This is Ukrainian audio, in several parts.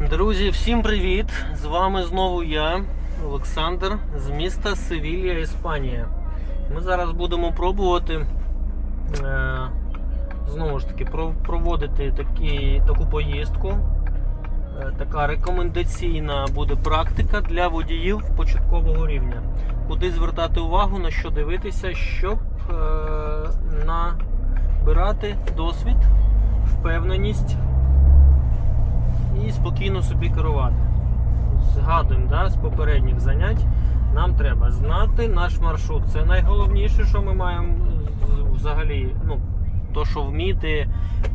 Друзі, всім привіт! З вами знову я, Олександр, з міста Севілія, Іспанія. Ми зараз будемо пробувати е, знову ж таки проводити такі, таку поїздку. Е, така рекомендаційна буде практика для водіїв початкового рівня. Куди звертати увагу, на що дивитися, щоб е, набирати досвід, впевненість і спокійно собі керувати. Згадуємо да, з попередніх занять. Нам треба знати наш маршрут. Це найголовніше, що ми маємо взагалі. Ну, то, що вміти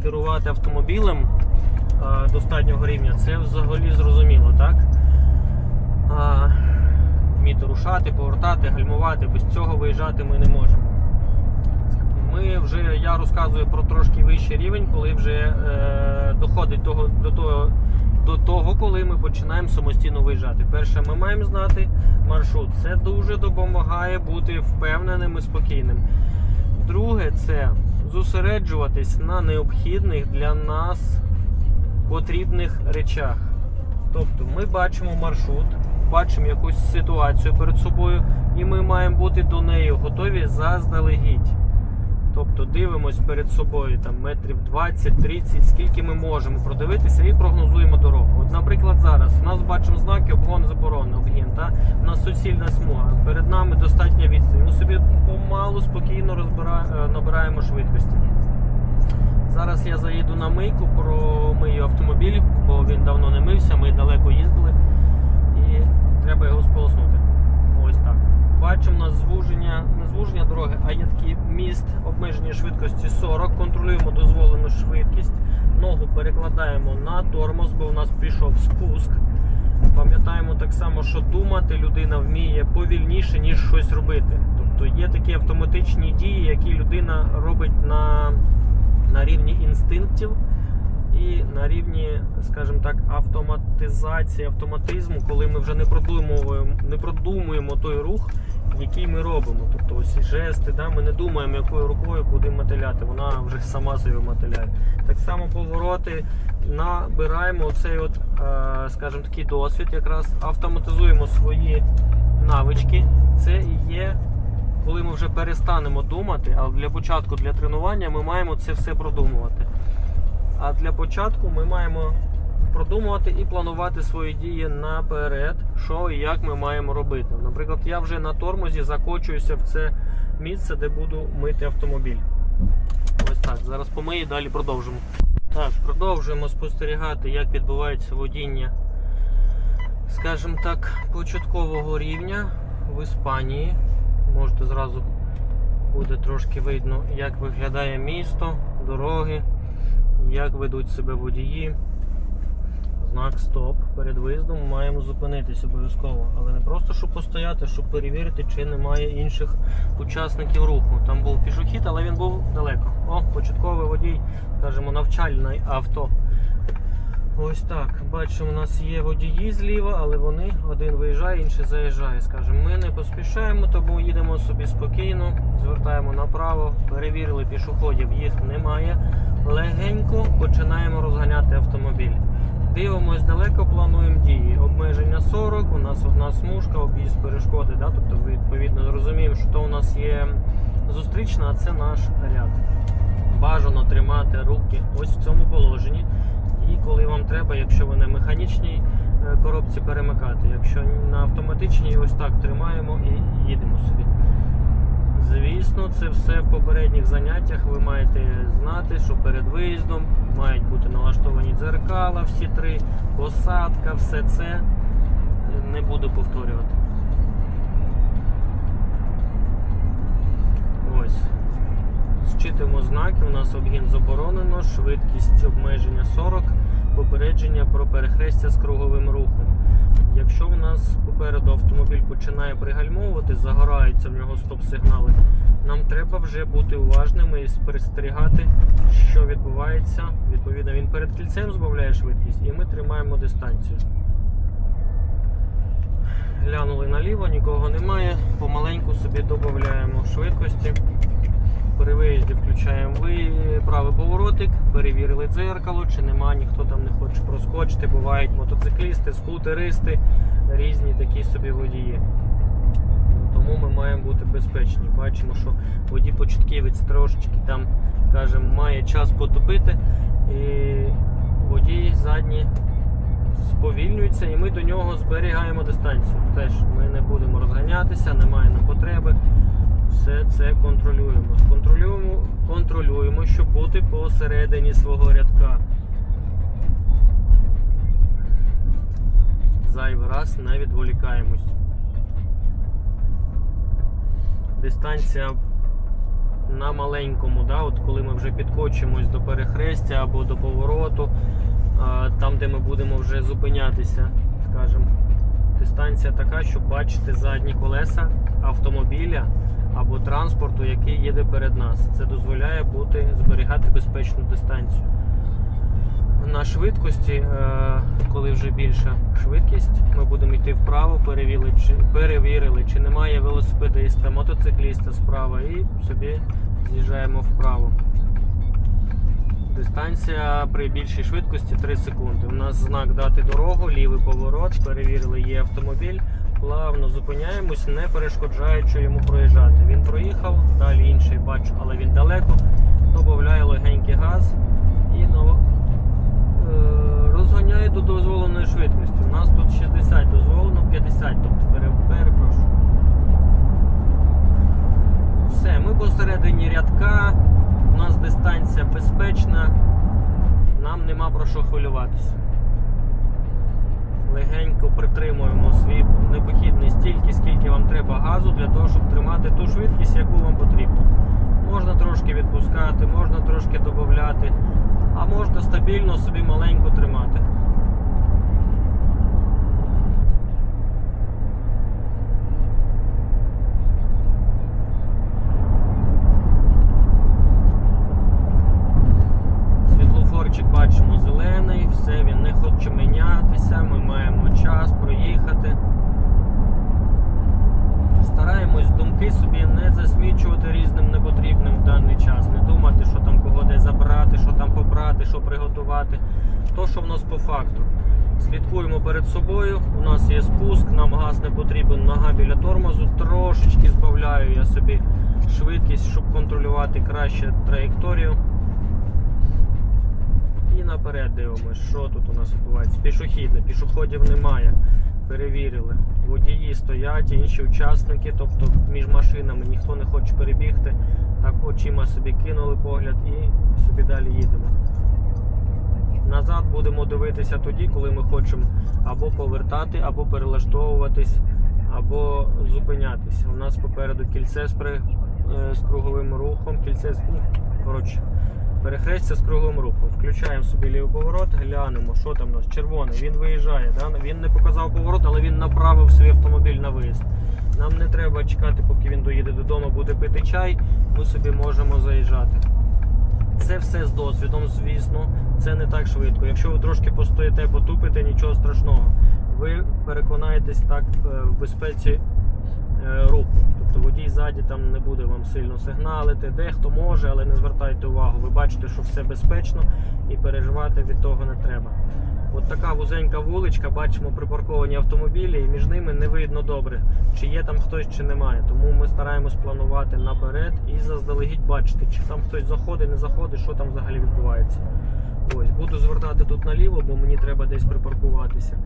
керувати автомобілем е, достатнього рівня, це взагалі зрозуміло, так? А, вміти рушати, повертати, гальмувати, без цього виїжджати ми не можемо. Ми вже, я розказую про трошки вищий рівень, коли вже е, доходить того, до, того, до того, коли ми починаємо самостійно виїжджати. Перше, ми маємо знати маршрут. Це дуже допомагає бути впевненим і спокійним. Друге, це зосереджуватись на необхідних для нас потрібних речах. Тобто ми бачимо маршрут, бачимо якусь ситуацію перед собою, і ми маємо бути до неї готові заздалегідь. Тобто дивимось перед собою там метрів 20-30, скільки ми можемо продивитися і прогнозуємо дорогу. От, наприклад, зараз у нас бачимо знаки обгон заборонено, обгін. Та? У нас суцільна смуга. Перед нами достатня відстань. Ми собі помалу, спокійно розбира... е, набираємо швидкості. Зараз я заїду на мийку, промию автомобіль, бо він давно не мився, ми далеко їздили і треба його сполоснути. Ось так. Бачимо у звуження, не звуження дороги, а є такий міст обмеження швидкості 40. Контролюємо дозволену швидкість. Ногу перекладаємо на тормоз, бо у нас пішов спуск. Пам'ятаємо так само, що думати людина вміє повільніше, ніж щось робити. Тобто є такі автоматичні дії, які людина робить на, на рівні інстинктів і на рівні, скажімо так, автоматизації, автоматизму, коли ми вже не продумуємо, не продумуємо той рух, який ми робимо. Тобто ось жести, да, ми не думаємо, якою рукою куди мотиляти, вона вже сама собі мотиляє. Так само повороти набираємо оцей, от, е, скажімо, такий досвід, якраз автоматизуємо свої навички. Це і є. Коли ми вже перестанемо думати, але для початку для тренування ми маємо це все продумувати. А для початку ми маємо продумувати і планувати свої дії наперед, що і як ми маємо робити. Наприклад, я вже на тормозі закочуюся в це місце, де буду мити автомобіль. Ось так. Зараз помию, далі продовжимо. Так, продовжуємо спостерігати, як відбувається водіння, скажімо так, початкового рівня в Іспанії. Можете зразу буде трошки видно, як виглядає місто, дороги як ведуть себе водії. Знак стоп. Перед виїздом маємо зупинитись обов'язково. Але не просто щоб постояти, щоб перевірити, чи немає інших учасників руху. Там був пішохід, але він був далеко. О, початковий водій, скажімо, навчальне авто. Ось так. Бачимо, у нас є водії зліва, але вони один виїжджає, інший заїжджає. Скажімо, ми не поспішаємо, тому їдемо собі спокійно, звертаємо направо, перевірили пішоходів, їх немає. Легенько починаємо розганяти автомобіль. Дивимось далеко, плануємо дії. Обмеження 40, у нас одна смужка, об'їзд перешкоди. Да? Тобто, відповідно, розуміємо, що то у нас є зустрічна, а це наш ряд. Бажано тримати руки ось в цьому положенні. І коли вам треба, якщо ви на механічній е, коробці перемикати. Якщо на автоматичній, ось так тримаємо і їдемо собі. Звісно, це все в попередніх заняттях ви маєте знати, що перед виїздом мають бути налаштовані дзеркала, всі три, посадка, все це не буду повторювати. Ось. Зчитуємо знаки, у нас обгін заборонено, швидкість обмеження 40, попередження про перехрестя з круговим рухом. Якщо у нас попереду автомобіль починає пригальмовувати, загораються в нього стоп-сигнали, нам треба вже бути уважними і спостерігати, що відбувається. Відповідно, він перед кільцем збавляє швидкість і ми тримаємо дистанцію. Глянули наліво, нікого немає, помаленьку собі додаємо швидкості. При виїзді включаємо ви правий поворотик, перевірили дзеркало, чи нема, ніхто там не хоче проскочити. Бувають мотоциклісти, скутеристи, різні такі собі водії. Тому ми маємо бути безпечні. Бачимо, що водій початківець трошечки там, скажімо, має час потопити, і водій задній сповільнюється, і ми до нього зберігаємо дистанцію. Теж ми не будемо розганятися, немає на потреби. Все це контролюємо. Контролюємо, контролюємо, щоб бути посередині свого рядка. Зайвий раз не відволікаємось. Дистанція на маленькому, да, от коли ми вже підкочимось до перехрестя або до повороту, там, де ми будемо вже зупинятися, скажімо, дистанція така, щоб бачити задні колеса автомобіля або транспорту, який їде перед нас. Це дозволяє бути, зберігати безпечну дистанцію. На швидкості, е, коли вже більша швидкість, ми будемо йти вправо, перевірили, чи, перевірили, чи немає велосипедиста, мотоцикліста справа і собі з'їжджаємо вправо. Дистанція при більшій швидкості 3 секунди. У нас знак дати дорогу, лівий поворот, перевірили, є автомобіль. Плавно зупиняємось, не перешкоджаючи йому проїжджати. Він проїхав, далі інший бачу, але він далеко. Додає легенький газ і ново, е, розганяє до дозволеної швидкості. У нас тут 60 дозволено, 50, тобто перепрошую. Все, ми посередині рядка, у нас дистанція безпечна, нам нема про що хвилюватися. Легенько притримуємо свій непохідний стільки, скільки вам треба газу для того, щоб тримати ту швидкість, яку вам потрібно. Можна трошки відпускати, можна трошки додати, а можна стабільно собі маленько тримати. Світлофорчик бачимо зелений, все він не хоче мінятися, ми маємо час проїхати. Стараємось думки собі не засмічувати різним непотрібним в даний час, не думати, що там кого де забрати, що там побрати, що. То, що в нас по факту. Слідкуємо перед собою. У нас є спуск, нам газ не потрібен, нога біля тормозу. Трошечки збавляю я собі швидкість, щоб контролювати краще траєкторію. І наперед дивимося, що тут у нас відбувається. Пішохідне, пішоходів немає. Перевірили. Водії стоять, інші учасники, тобто між машинами ніхто не хоче перебігти. Так очима собі кинули погляд і собі далі їдемо. Назад будемо дивитися тоді, коли ми хочемо або повертати, або перелаштовуватись, або зупинятися. У нас попереду кільце з, при, е, з круговим рухом, кільце з. ну, Коротше, перехрестя з круговим рухом. Включаємо собі лівий поворот, глянемо, що там у нас. Червоний, він виїжджає. Да? Він не показав поворот, але він направив свій автомобіль на виїзд. Нам не треба чекати, поки він доїде додому, буде пити чай. Ми собі можемо заїжджати. Це все з досвідом, звісно, це не так швидко. Якщо ви трошки постоїте, потупите, нічого страшного. Ви переконаєтесь так е, в безпеці е, руху. Тобто водій ззаді там не буде вам сильно сигналити. Дехто може, але не звертайте увагу. Ви бачите, що все безпечно і переживати від того не треба. От така вузенька вуличка, бачимо припарковані автомобілі, і між ними не видно добре, чи є там хтось, чи немає. Тому ми стараємось планувати наперед і заздалегідь бачити, чи там хтось заходить, не заходить, що там взагалі відбувається. Ось, буду звертати тут наліво, бо мені треба десь припаркуватися.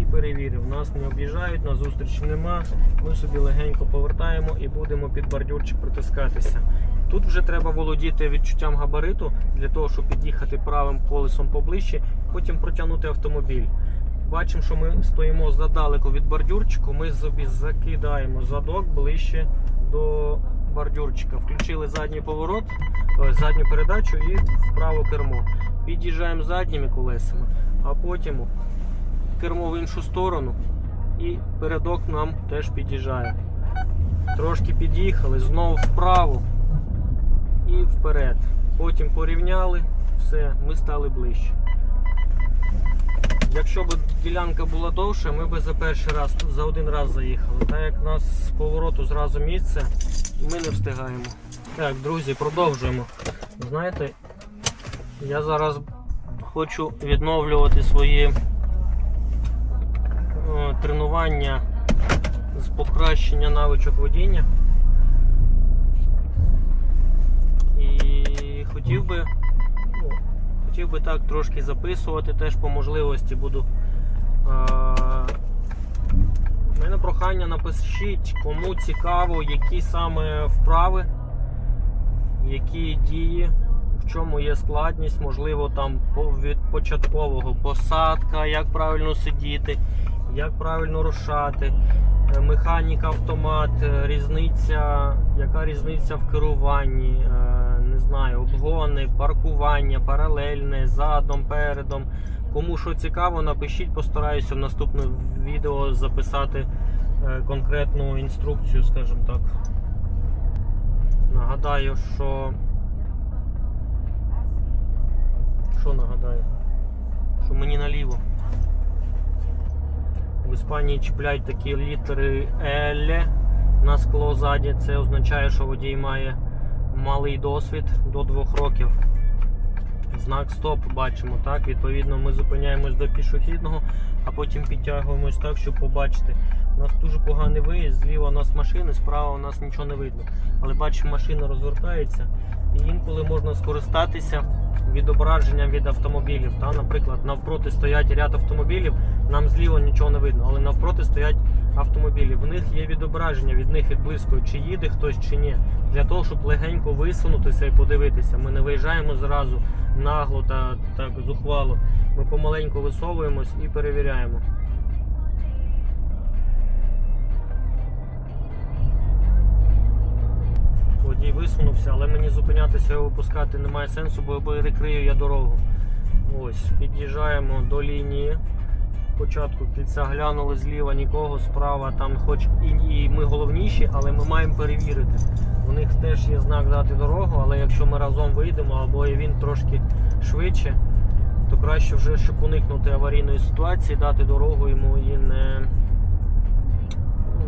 І перевірив, нас не об'їжджають, на зустріч нема. Ми собі легенько повертаємо і будемо під бордюрчик притискатися. Тут вже треба володіти відчуттям габариту для того, щоб під'їхати правим колесом поближче, потім протягнути автомобіль. Бачимо, що ми стоїмо задалеко від бордюрчику, ми собі закидаємо задок ближче до бордюрчика. Включили задній поворот, задню передачу і вправо кермо. Під'їжджаємо задніми колесами, а потім кермо в іншу сторону і передок нам теж під'їжджає. Трошки під'їхали, знову вправо і вперед. Потім порівняли, все, ми стали ближче. Якщо б ділянка була довша, ми б за перший раз, за один раз заїхали. Так як у нас з повороту зразу місце, ми не встигаємо. Так, друзі, продовжуємо. Знаєте, я зараз хочу відновлювати свої е, тренування з покращення навичок водіння. І хотів би, хотів би так трошки записувати, теж по можливості буду. Прохання напишіть, кому цікаво, які саме вправи, які дії, в чому є складність, можливо, там від початкового посадка, як правильно сидіти, як правильно рушати, е, механіка, автомат, е, різниця, яка різниця в керуванні, е, не знаю, обгони, паркування, паралельне, задом, передом. Кому що цікаво, напишіть, постараюся в наступне відео записати конкретну інструкцію, скажімо так. Нагадаю, що. Що нагадаю? Що мені наліво. В Іспанії чіпляють такі літери L на скло ззаді. Це означає, що водій має малий досвід до 2 років. Знак стоп бачимо, так? Відповідно, ми зупиняємось до пішохідного, а потім підтягуємось так, щоб побачити. У нас дуже поганий виїзд, зліва у нас машини, справа у нас нічого не видно. Але бачимо, машина розвертається і інколи можна скористатися відображенням від автомобілів. Та? Наприклад, навпроти стоять ряд автомобілів, нам зліва нічого не видно, але навпроти стоять автомобілі. В них є відображення, від них відблискує, чи їде хтось чи ні. Для того, щоб легенько висунутися і подивитися. Ми не виїжджаємо зразу нагло та так зухвало. Ми помаленьку висовуємось і перевіряємо. Висунувся, але мені зупинятися його випускати немає сенсу, бо перекрию я дорогу. Ось, під'їжджаємо до лінії. Спочатку кільця глянули зліва, нікого, справа, там хоч і, і ми головніші, але ми маємо перевірити. У них теж є знак дати дорогу, але якщо ми разом вийдемо або він трошки швидше, то краще вже, щоб уникнути аварійної ситуації, дати дорогу йому і не,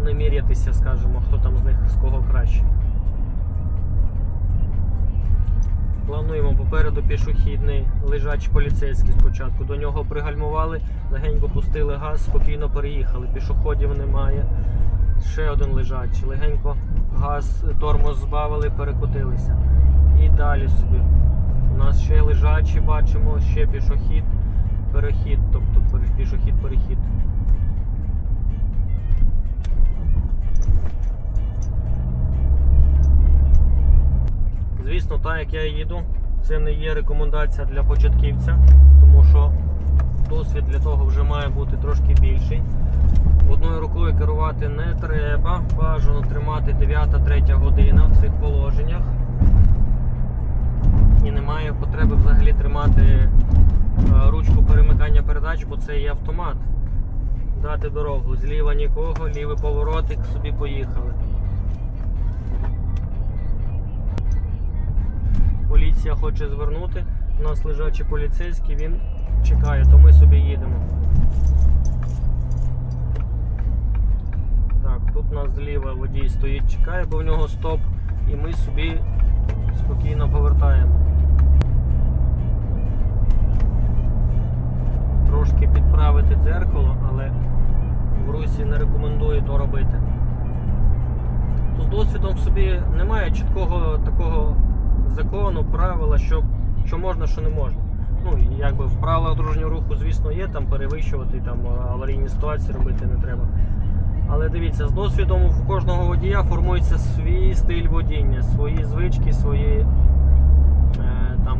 не мірятися, скажімо, хто там з них з кого краще. Плануємо попереду пішохідний лежачий поліцейський спочатку. До нього пригальмували, легенько пустили газ, спокійно переїхали. Пішоходів немає. Ще один лежачий. Легенько газ, тормоз збавили, перекотилися. І далі собі. У нас ще лежачі бачимо, ще пішохід, перехід, тобто пішохід-перехід. Звісно, так як я їду, це не є рекомендація для початківця, тому що досвід для того вже має бути трошки більший. Одною рукою керувати не треба, бажано тримати 9-3 година в цих положеннях. І немає потреби взагалі тримати е, ручку перемикання передач, бо це є автомат. Дати дорогу. Зліва нікого, лівий поворотик, собі поїхали. Поліція хоче звернути. У нас лежачий поліцейський, він чекає, то ми собі їдемо. Так, тут у нас зліва водій стоїть, чекає, бо в нього стоп, і ми собі спокійно повертаємо. Трошки підправити дзеркало, але в русі не рекомендую то робити. То з досвідом собі немає чіткого такого закону, правила, що, що можна, що не можна. Ну, якби в правилах дорожнього руху, звісно, є там перевищувати, там аварійні ситуації робити не треба. Але дивіться, з досвідом у кожного водія формується свій стиль водіння, свої звички, свої е, там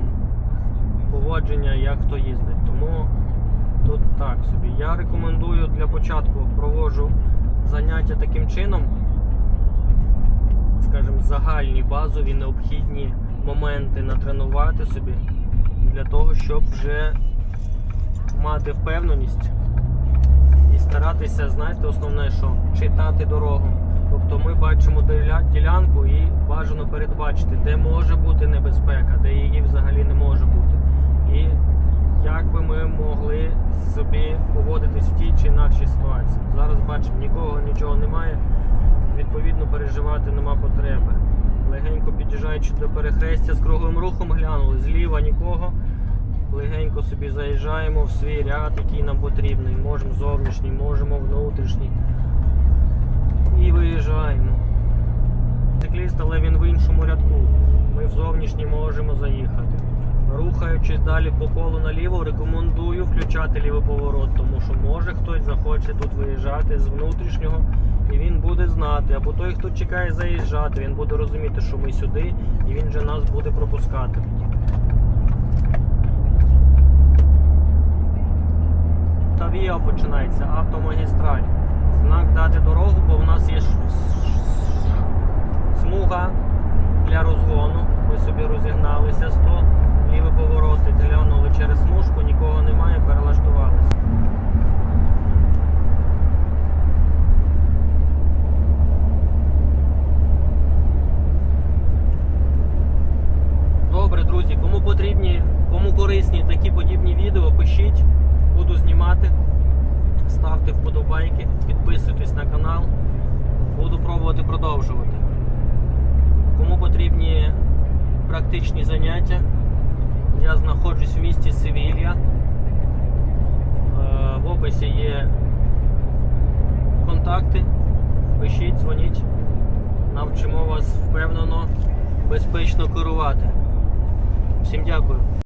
поводження, як хто їздить. Тому тут так собі. Я рекомендую для початку проводжу заняття таким чином, скажімо, загальні базові необхідні моменти натренувати собі для того, щоб вже мати впевненість і старатися, знаєте, основне, що читати дорогу. Тобто ми бачимо ділянку і бажано передбачити, де може бути небезпека, де її взагалі не може бути. І як би ми могли собі поводитись в тій чи інакшій ситуації. Зараз бачимо, нікого нічого немає, відповідно переживати нема потреби. Легенько під'їжджаючи до перехрестя з круглим рухом, глянули зліва нікого. Легенько собі заїжджаємо в свій ряд, який нам потрібний. Можемо зовнішній, можемо внутрішній. І виїжджаємо. Цикліст, але він в іншому рядку. Ми в зовнішній можемо заїхати. Рухаючись далі по колу наліво, рекомендую включати лівий поворот, тому що може хтось захоче тут виїжджати з внутрішнього і він буде знати. Або той, хто чекає заїжджати, він буде розуміти, що ми сюди, і він вже нас буде пропускати. Тавіа починається, автомагістраль. Знак дати дорогу, бо в нас є смуга для розгону. Ми собі розігналися 100, ліві повороти, глянули через смужку, нікого немає, перелаштувалися. Добре, друзі, кому потрібні, кому корисні такі подібні відео, пишіть, буду знімати. Ставте вподобайки, підписуйтесь на канал. Буду пробувати продовжувати. Кому потрібні практичні заняття, я знаходжусь в місті Севілья. Е, В описі є контакти. Пишіть, дзвоніть. Навчимо вас впевнено, безпечно керувати. Всім дякую.